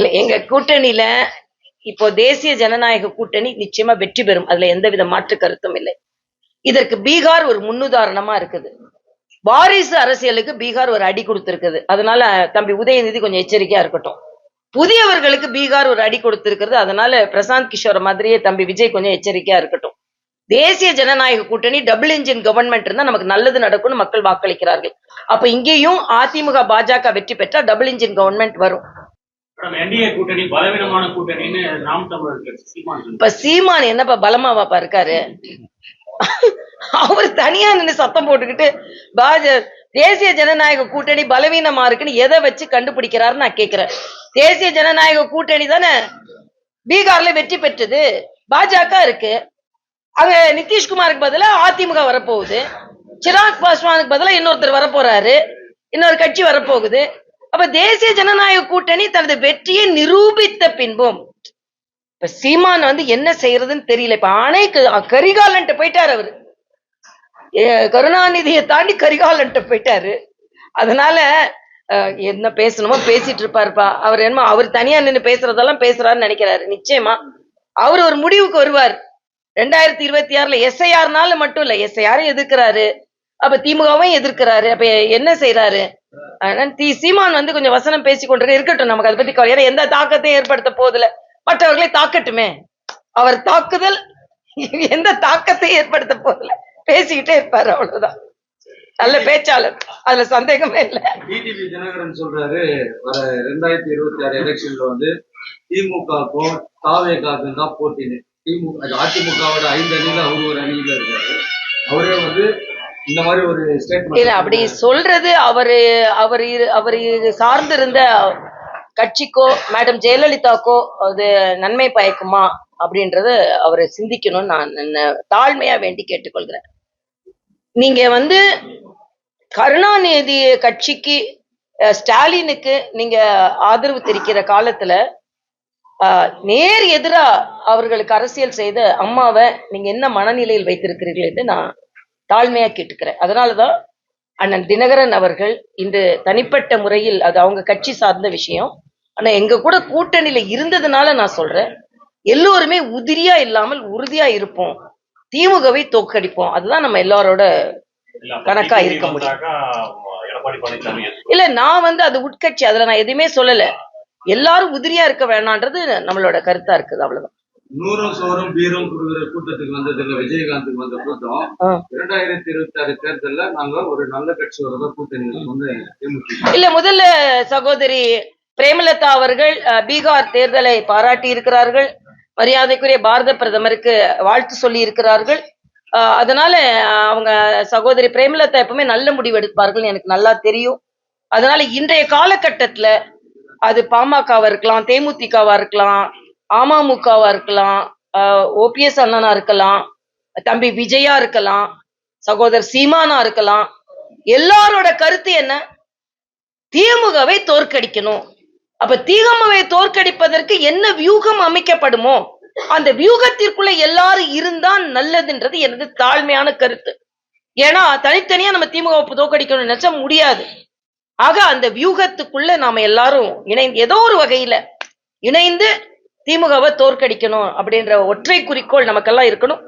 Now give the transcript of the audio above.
இல்ல எங்க கூட்டணியில இப்போ தேசிய ஜனநாயக கூட்டணி நிச்சயமா வெற்றி பெறும். அதுல எந்தவித மாற்று கருத்தும் இல்லை. இதற்கு பீகார் ஒரு முன்னுதாரணமா இருக்குது. வாரிசு அரசியலுக்கு பீகார் ஒரு அடி கொடுத்திருக்குது. அதனால தம்பி உதயநிதி கொஞ்சம் எச்சரிக்கையா இருக்கட்டும். புதியவர்களுக்கு பீகார் ஒரு அடி கொடுத்திருக்கிறது. அதனால பிரசாந்த் கிஷோர் மாதிரியே தம்பி விஜய் கொஞ்சம் எச்சரிக்கையா இருக்கட்டும். தேசிய ஜனநாயக கூட்டணி டபுள் இன்ஜின் கவர்மெண்ட் இருந்தா நமக்கு நல்லது நடக்கும்னு மக்கள் வாக்களிக்கிறார்கள். அப்ப இங்கேயும் அதிமுக பாஜக வெற்றி பெற்றா டபுள் இன்ஜின் கவர்மெண்ட் வரும். இப்ப சீமான் என்னப்பா பலமாவாப்பா இருக்காரு? அவர் தனியா நின்னு சத்தம் போட்டுக்கிட்டு பாஜ தேசிய ஜனநாயக கூட்டணி பலவீனமா இருக்குன்னு எதை வச்சு கண்டுபிடிக்கிறாரு நான் கேக்குறேன். தேசிய ஜனநாயக கூட்டணி தானே பீகார்ல வெற்றி பெற்றது. பாஜக இருக்கு. அங்க நிதிஷ்குமாருக்கு பதிலா அதிமுக வரப்போகுது. சிராக் பாஸ்வானுக்கு பதிலா இன்னொருத்தர் வரப்போறாரு. இன்னொரு கட்சி வரப்போகுது. அப்ப தேசிய ஜனநாயக கூட்டணி தனது வெற்றியை நிரூபித்த பின்பும் இப்ப சீமான் வந்து என்ன செய்யறதுன்னு தெரியல. இப்ப ஆணை கரிகாலன்ட்டு போயிட்டாரு அவரு. கருணாநிதியை தாண்டி கரிகாலன்ட்டு போயிட்டாரு. அதனால அஹ், என்ன பேசணுமோ பேசிட்டு இருப்பாருப்பா. அவர் என்னமோ அவர் தனியா நின்னு பேசுறதெல்லாம் பேசுறாருன்னு நினைக்கிறாரு. நிச்சயமா. அவர் ஒரு முடிவுக்கு வருவார். ரெண்டாயிரத்தி இருபத்தி ஆறுல எஸ்ஐஆர்னால மட்டும் இல்ல எஸ்ஐஆரும் எதிர்க்கிறாரு. அப்ப திமுகவும் எதிர்க்கிறாரு. அப்ப என்ன செய்யறாரு ஆனா தி சீமான் வந்து கொஞ்சம் வசனம் பேசி கொண்டிருக்க இருக்கட்டும் நமக்கு. அதை பத்தி கவலை ஏன்னா எந்த தாக்கத்தையும் ஏற்படுத்த போதில்ல மற்றவர்களை தாக்கட்டுமே. அவர் தாக்குதல் எந்த தாக்கத்தையும் ஏற்படுத்த போதில்ல பேசிக்கிட்டே இருப்பாரு அவ்வளவுதான். நல்ல பேச்சாளர். அதுல சந்தேகமே இல்ல. டிடிவி தினகரன் சொல்றாரு வர ரெண்டாயிரத்தி இருபத்தி ஆறு எலெக்ஷன்ல வந்து திமுகவுக்கும் தாவேகாக்கும் தான் போட்டின்னு. திமுக அதிமுகவோட ஐந்து அணியில அவர் ஒரு அணியில இருக்காரு. அவரே வந்து இந்த மாதிரி ஒரு இல்ல ஸ்டேட்மெண்ட் அப்படி சொல்றது அவரு அவர் அவர் சார்ந்திருந்த கட்சிக்கோ மேடம் ஜெயலலிதாக்கோ அது நன்மை பயக்குமா அப்படின்றத அவர் சிந்திக்கணும்னு நான் தாழ்மையா வேண்டி கேட்டுக்கொள்கிறேன். நீங்க வந்து கருணாநிதி கட்சிக்கு ஸ்டாலினுக்கு நீங்க ஆதரவு தெரிவிக்கிற காலத்துல நேர் எதிரா அவர்களுக்கு அரசியல் செய்த அம்மாவை நீங்க என்ன மனநிலையில் வைத்திருக்கிறீர்கள் என்று நான் தாழ்மையா கேட்டுக்கிறேன். அதனாலதான் அண்ணன் தினகரன் அவர்கள் இன்று தனிப்பட்ட முறையில் அது அவங்க கட்சி சார்ந்த விஷயம். ஆனா எங்க கூட கூட்டணியில இருந்ததுனால நான் சொல்றேன். எல்லோருமே உதிரியா இல்லாமல் உறுதியா இருப்போம். திமுகவை தோற்கடிப்போம். அதுதான் நம்ம எல்லாரோட கணக்கா இருக்க முடியும். இல்ல நான் வந்து அது உட்கட்சி அதுல நான் எதுவுமே சொல்லல. எல்லாரும் உதிரியா இருக்க வேணான்றது நம்மளோட கருத்தா இருக்குது அவ்வளவுதான். நூறும் சோறும் பீரும் கொடுக்குற கூட்டத்துக்கு வந்ததுல விஜயகாந்துக்கு வந்த கூட்டம். இரண்டாயிரத்தி இருபத்தி ஆறு தேர்தல்ல நாங்க ஒரு நல்ல தான் கூட்டணி வந்து இல்ல முதல்ல சகோதரி பிரேமலதா அவர்கள் பீகார் தேர்தலை பாராட்டி இருக்கிறார்கள். மரியாதைக்குரிய பாரத பிரதமருக்கு வாழ்த்து சொல்லி இருக்கிறார்கள். அதனால அவங்க சகோதரி பிரேமலதா எப்பவுமே நல்ல முடிவு எடுப்பார்கள் எனக்கு நல்லா தெரியும். அதனால இன்றைய காலகட்டத்துல அது பாமகவா இருக்கலாம் தேமுதிகவா இருக்கலாம் அமமுகவா இருக்கலாம் ஓபிஎஸ் அண்ணனா இருக்கலாம் தம்பி விஜயா இருக்கலாம் சகோதரர் சீமானா இருக்கலாம். எல்லாரோட கருத்து என்ன? திமுகவை தோற்கடிக்கணும். அப்ப திமுகவை தோற்கடிப்பதற்கு என்ன வியூகம் அமைக்கப்படுமோ அந்த வியூகத்திற்குள்ள எல்லாரும் இருந்தா நல்லதுன்றது எனது தாழ்மையான கருத்து. ஏன்னா தனித்தனியா நம்ம திமுக தோற்கடிக்கணும்னு நினைச்சா முடியாது. ஆக அந்த வியூகத்துக்குள்ள நாம எல்லாரும் இணைந்து ஏதோ ஒரு வகையில இணைந்து திமுகவை தோற்கடிக்கணும் அப்படின்ற ஒற்றை குறிக்கோள் நமக்கெல்லாம் இருக்கணும்.